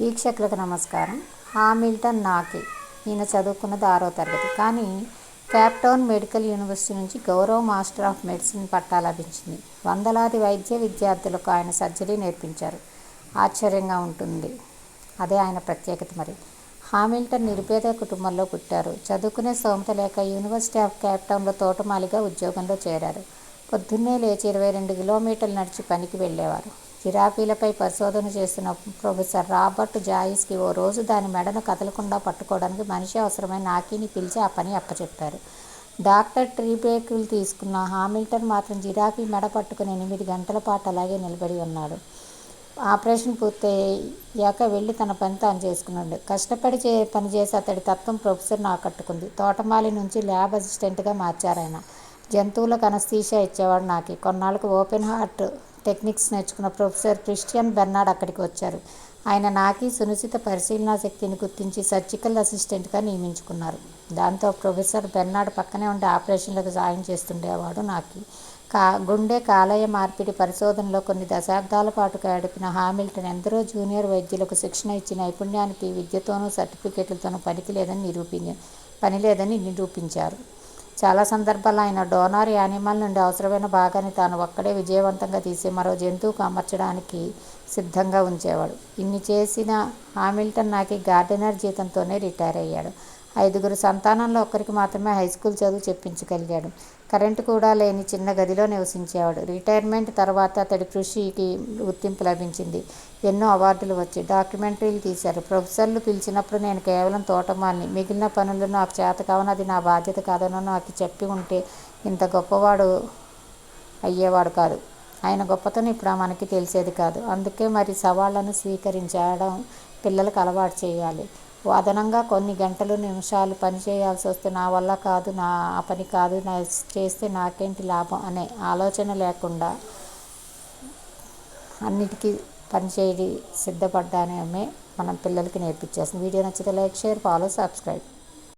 వీక్షకులకు నమస్కారం. హామిల్టన్ నాకి. ఈయన చదువుకున్నది ఆరో తరగతి. కానీ క్యాప్టౌన్ మెడికల్ యూనివర్సిటీ నుంచి గౌరవ మాస్టర్ ఆఫ్ మెడిసిన్ పట్టా లభించింది. వందలాది వైద్య విద్యార్థులకు ఆయన సర్జరీ నేర్పించారు. ఆశ్చర్యంగా ఉంటుంది. అదే ఆయన ప్రత్యేకత మరి. హామిల్టన్ నిరుపేద కుటుంబంలో పుట్టారు. చదువుకునే స్తోమత లేక యూనివర్సిటీ ఆఫ్ క్యాప్టౌన్లో తోటమాలిగా ఉద్యోగంలో చేరారు. పొద్దున్నే లేచి ఇరవై రెండు కిలోమీటర్లు నడిచి పనికి వెళ్ళేవారు. జిరాఫీలపై పరిశోధన చేస్తున్న ప్రొఫెసర్ రాబర్ట్ జాయిస్కి ఓ రోజు దాని మెడను కదలకుండా పట్టుకోవడానికి మనిషి అవసరమైన నాకీని పిలిచి ఆ పని అప్పచెప్పారు. డాక్టర్ ట్రీబేకులు తీసుకున్న హామిల్టన్ మాత్రం జిరాఫీ మెడ పట్టుకుని ఎనిమిది గంటల పాటు అలాగే నిలబడి ఉన్నాడు. ఆపరేషన్ పూర్తయ్యాక వెళ్ళి తన పని తాను చేసుకున్నాడు. కష్టపడి చే పనిచేసి అతడి తత్వం ప్రొఫెసర్ను ఆకట్టుకుంది. తోటమాలి నుంచి ల్యాబ్ అసిస్టెంట్గా మార్చారాయన. జంతువులకు అనస్థీషియా ఇచ్చేవాడు నాకు. కొన్నాళ్ళకు ఓపెన్ హార్ట్ టెక్నిక్స్ నేర్చుకున్న ప్రొఫెసర్ క్రిస్టియన్ బెర్నాడ్ అక్కడికి వచ్చారు. ఆయన నాకి సునిశ్చిత పరిశీలనా శక్తిని గుర్తించి సర్జికల్ అసిస్టెంట్గా నియమించుకున్నారు. దాంతో ప్రొఫెసర్ బెర్నాడ్ పక్కనే ఉండే ఆపరేషన్లకు సాయం చేస్తుండేవాడు నాకి. కా గుండె కాలేయ మార్పిడి పరిశోధనలో కొన్ని దశాబ్దాల పాటు గడిపిన హామిల్టన్ ఎందరో జూనియర్ వైద్యులకు శిక్షణ ఇచ్చి నైపుణ్యానికి విద్యతోనూ సర్టిఫికేట్లతోనూ పనికి లేదని నిరూపి పని లేదని నిరూపించారు. చాలా సందర్భాల్లో ఆయన డోనార్ యానిమల్ నుండి అవసరమైన భాగాన్ని తాను ఒక్కడే విజయవంతంగా తీసి మరో జంతువుకు అమర్చడానికి సిద్ధంగా ఉంచేవాడు. ఇన్ని చేసిన హామిల్టన్ నాకి గార్డెనర్ జీతంతోనే రిటైర్ అయ్యాడు. ఐదుగురు సంతానంలో ఒక్కరికి మాత్రమే హై స్కూల్ చదువు చెప్పించగలిగాడు. కరెంటు కూడా లేని చిన్న గదిలో నివసించేవాడు. రిటైర్మెంట్ తర్వాత అతడి కృషికి గుర్తింపు లభించింది. ఎన్నో అవార్డులు వచ్చి డాక్యుమెంటరీలు తీశారు. ప్రొఫెసర్లు పిలిచినప్పుడు నేను కేవలం తోటమాన్ని మిగిలిన పనులు నాకు చేత కావని అది నా బాధ్యత కాదని నాకు చెప్పి ఉంటే ఇంత గొప్పవాడు అయ్యేవాడు కాదు. ఆయన గొప్పతనం ఇప్పుడు మనకి తెలిసేది కాదు. అందుకే మరి సవాళ్ళను స్వీకరించడం పిల్లలకు అలవాటు చేయాలి. అదనంగా కొన్ని గంటలు నిమిషాలు పని చేయాల్సి వస్తే నా వల్ల కాదు నా ఆ పని కాదు నా చేస్తే నాకేంటి లాభం అనే ఆలోచన లేకుండా అన్నిటికీ పనిచేయడి సిద్ధపడ్డానే మనం పిల్లలకి నేర్పించేస్తుంది వీడియో నచ్చితే లైక్ షేర్ ఫాలో సబ్స్క్రైబ్.